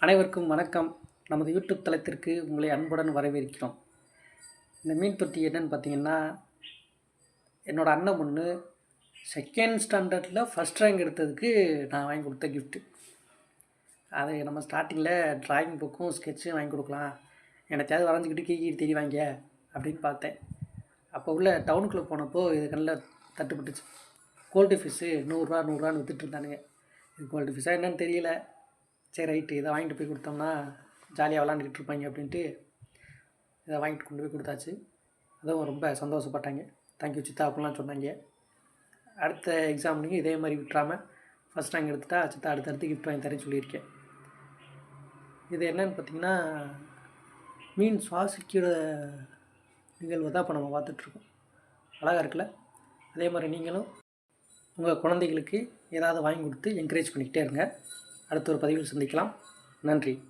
அனைவருக்கும் வணக்கம். நமது யூடியூப் தளத்திற்கு உங்களை அன்புடன் வரவேற்கிறோம். இந்த மீன் தொட்டி என்னன்னு பார்த்தீங்கன்னா என்னோடய அண்ணன் பொண்ணு செகண்ட் ஸ்டாண்டர்டில் ஃபஸ்ட் ரேங்க் எடுத்ததுக்கு நான் வாங்கி கொடுத்த கிஃப்ட்டு அது நம்ம ஸ்டார்டிங்கில் ட்ராயிங் புக்கும் ஸ்கெட்சும் வாங்கி கொடுக்கலாம். எனத்தையாவது வரைஞ்சிக்கிட்டு கீ கீ தேடி வாங்க அப்படின்னு பார்த்தேன். அப்போ உள்ள டவுனுக்குள்ளே போனப்போ இது கண்ணில் தட்டுப்பட்டுச்சு. கோல்டு ஃபிஷ்ஷு நூறுரூவா நூறுரூவான்னு விற்றுட்டு இருந்தானுங்க. இது கோல்டு ஃபிஷ்ஷாக என்னன்னு தெரியல. சரி ரைட்டு. இதை வாங்கிட்டு போய் கொடுத்தோம்னா ஜாலியாக விளாண்டுக்கிட்டு இருப்பாங்க அப்படின்ட்டு இதை வாங்கிட்டு கொண்டு போய் கொடுத்தாச்சு. அதுவும் ரொம்ப சந்தோஷப்பட்டாங்க. தேங்க்யூ சித்தா அப்படிலாம் சொன்னாங்க. அடுத்த எக்ஸாம்லையும் இதே மாதிரி விட்டுறாமல் ஃபஸ்ட் ரேங்க் எடுத்துட்டா சித்தா அடுத்தடுத்து கிஃப்ட் வாங்கி தரேன் சொல்லியிருக்கேன். இது என்னன்னு பார்த்தீங்கன்னா மீன் சுவாசிக்கிற நிகழ்வை தான் இப்போ நம்ம பார்த்துட்ருக்கோம். அழகாக இருக்குல்ல? அதே மாதிரி நீங்களும் உங்கள் குழந்தைகளுக்கு ஏதாவது வாங்கி கொடுத்து என்கரேஜ் பண்ணிக்கிட்டே இருங்க. அடுத்த ஒரு பதிவில் சந்திக்கலாம். நன்றி.